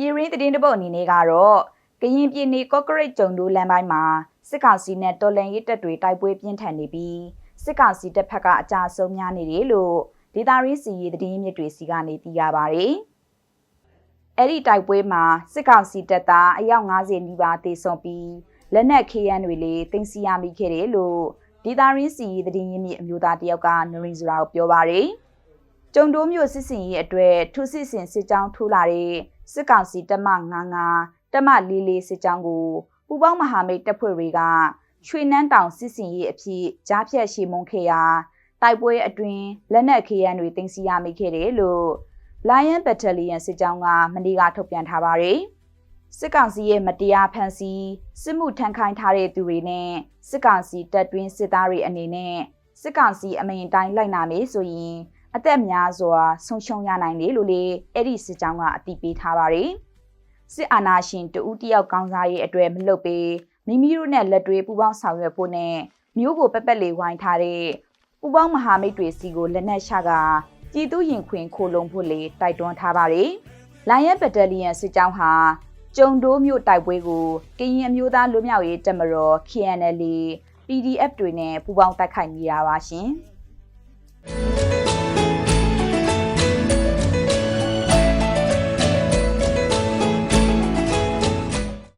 ရင်းသတင်းတပုတ်အနေနဲ့ကတော့ကရင်ပြည်နယ်ကော့ကရိတ်ကျုံတို့လမ်းပိုင်းမှာစစ်ကောင်စီနဲ့တော်လန်ရေးတပ်တွေတိုက်ပွဲပြင်းထန်နေပြီးစစ်ကောင်စီတပ်ဖက်ကအကြအဆုံးများနေတယ်လို့ဒေတာရင်းစီရေးသတင်းမြစ်တွေစီကနေသိရပါဗျ။အဲ့ဒီတိုက်ပွဲမှာစစ်ကောင်စီတပ်သားအယောက်90နီးပါးတေဆုံးပြီးလက်နက်ခေယံတွေလည်းတင်စီရမိခဲ့တယ်လို့ဒေတာရင်းစီရေးသတင်းရင်းမြစ်အမျိုးသားတယောက်ကနရင်စရာကိုပြောပါရယ်။ ကျုံတိုးမျိုးစစ်စင်ရေးအတွက်ထုစစ်စင်စစ်ကြောင်းထိုးလာတဲ့စစ်ကောင်စီတပ်မ99တပ်မ44စစ်ကြောင်းကိုပူပေါင်းမဟာမိတ်တပ်ဖွဲ့တွေကရွှေနန်းတောင်စစ်စင်ရေးအဖြစ်ကြားဖြတ်ရှေမုံခဲ့ရာတိုက်ပွဲအတွင်းလက်နက်ခေယံတွေတင်စီရမိခဲ့တယ်လို့ Lion Battalion စစ်ကြောင်းကမနေ့ကထုတ်ပြန်ထားပါတယ်။စစ်ကောင်စီရဲ့မတရားဖန်ဆီးစစ်မှုထမ်းခိုင်းထားတဲ့သူတွေနဲ့စစ်ကောင်စီတပ်တွင်းစစ်သားတွေအနေနဲ့စစ်ကောင်စီအမိန်တိုင်းလိုက်နာမေးဆိုရင် အသက်များစွာဆုံးရှုံးရနိုင်တယ်လို့လေအဲ့ဒီစစ်ကြောင်းကအတိပေးထားပါတယ်။စစ်အာဏာရှင်တဦးတယောက်ကောင်းစားရေးအတွက်မလုပ်ပေမိမိတို့နဲ့လက်တွဲပူးပေါင်းဆောင်ရွက်ဖို့နဲ့မျိုးကိုပက်ပက်လေးဝိုင်းထားတဲ့ပူပေါင်းမဟာမိတ်တွေစီကိုလက်နက်ချကကြည်သူရင်ခွင်ခိုလုံဖို့လေတိုက်တွန်းထားပါတယ်။လိုင်ယက်ဘက်တလီယန်စစ်ကြောင်းဟာကျုံတိုးမြို့တိုက်ပွဲကိုကရင်အမျိုးသားလူမျိုးရေးတပ်မတော် KNL PDF တွေနဲ့ပူးပေါင်းတိုက်ခိုက်နေတာပါရှင်။